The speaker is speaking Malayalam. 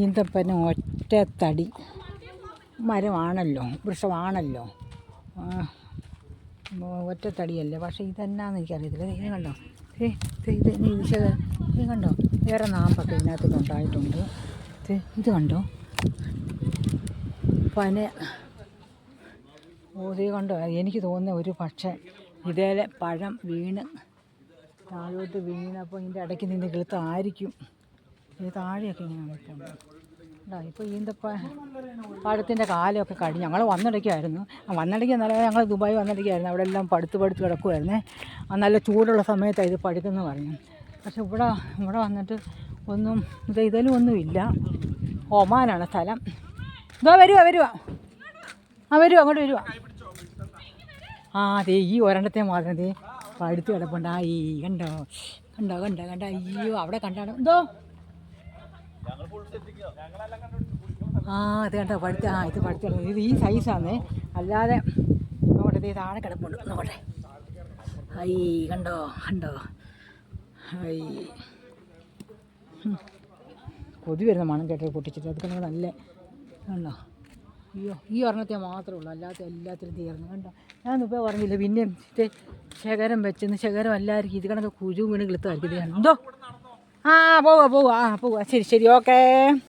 ഈന്തപ്പന ഒറ്റ തടി മരമാണല്ലോ വൃക്ഷമാണല്ലോ. ഒറ്റത്തടിയല്ലേ ഒറ്റ തടിയല്ലേ പക്ഷേ ഇതെന്നാന്ന് എനിക്കറിയത്തില്ല. ഇത് കണ്ടോ? ഇത് ഇത് ഇനി ഇത് ഇത് കണ്ടോ? വേറെ നാമ്പൊക്കെ ഇതിനകത്ത് ഉണ്ടായിട്ടുണ്ട് ഇത് കണ്ടോ? പന. ഓ ഇത് കണ്ടോ? എനിക്ക് തോന്നുന്ന ഒരു പക്ഷേ ഇതേലെ പഴം വീണ് താഴോട്ട് വീണപ്പോൾ ഇതിന്റെ ഇടയ്ക്ക് നിന്ന് കിളുത്തായിരിക്കും. ഇത് താഴെയൊക്കെ ഇങ്ങനെ നിൽപ്പുണ്ട്. കേട്ടോ ഇപ്പോൾ ഈന്തപ്പ പഴത്തിന്റെ കാലമൊക്കെ കഴിഞ്ഞ് ഞങ്ങൾ വന്നിടയ്ക്കായിരുന്നു. വന്നിടയ്ക്ക് നല്ല ഞങ്ങൾ ദുബായ് വന്നിടയ്ക്കായിരുന്നു. അവിടെ എല്ലാം പടുത്ത് പടുത്ത് കിടക്കുമായിരുന്നേ ആ നല്ല ചൂടുള്ള സമയത്താണ് ഇത് പഴുത്തെന്ന് പറഞ്ഞു പക്ഷെ ഇവിടെ ഇവിടെ വന്നിട്ട് ഒന്നും ഇത് ഇതിലും ഒന്നുമില്ല ഒമാനാണ് സ്ഥലം. ഇതോ വരുവാ വരുവാ. ആ വരുവാ അങ്ങോട്ട് വരുവാ. ആ അതെ ഈ ഒരെണ്ണത്തെ മാത്രം ദേ പഴുത്ത് കിടപ്പുണ്ട്. ആ ഈ കണ്ടോ? കണ്ടോ കണ്ടോ കണ്ടോ. അയ്യോ അവിടെ കണ്ടാണ്. എന്തോ? ആ അത് കണ്ടോ? പഠിച്ച ആ ഇത് പഠിച്ചുള്ളത്. ഇത് ഈ സൈസാന്നേ അല്ലാതെ അവിടെ ഇത് താഴെ കിടപ്പുണ്ട്. നോക്കട്ടെ ഐ കണ്ടോ? കണ്ടോ? ഐ. കൊതി വരുന്ന മണം കേട്ടോ പൊട്ടിച്ചിട്ട്. അത് കണ്ടോ? നല്ല കണ്ടോ? അയ്യോ ഈ ഒരെണ്ണത്തെ മാത്രമേ ഉള്ളൂ. അല്ലാത്ത എല്ലാത്തിലും തീർന്നു. കണ്ടോ? ഞാൻ ഞാനിപ്പോൾ പറഞ്ഞില്ല പിന്നെ ശകരം വെച്ചെന്ന് ശകരം എല്ലാവർക്കും ഇത് കണക്ക് കുരു വീണ് കിളുത്തായിരിക്കും ഇത് കണ്ടോ? എന്തോ? ആ പോവാ പോവാ ആ പോവാ ശരി ശരി. ഓക്കേ.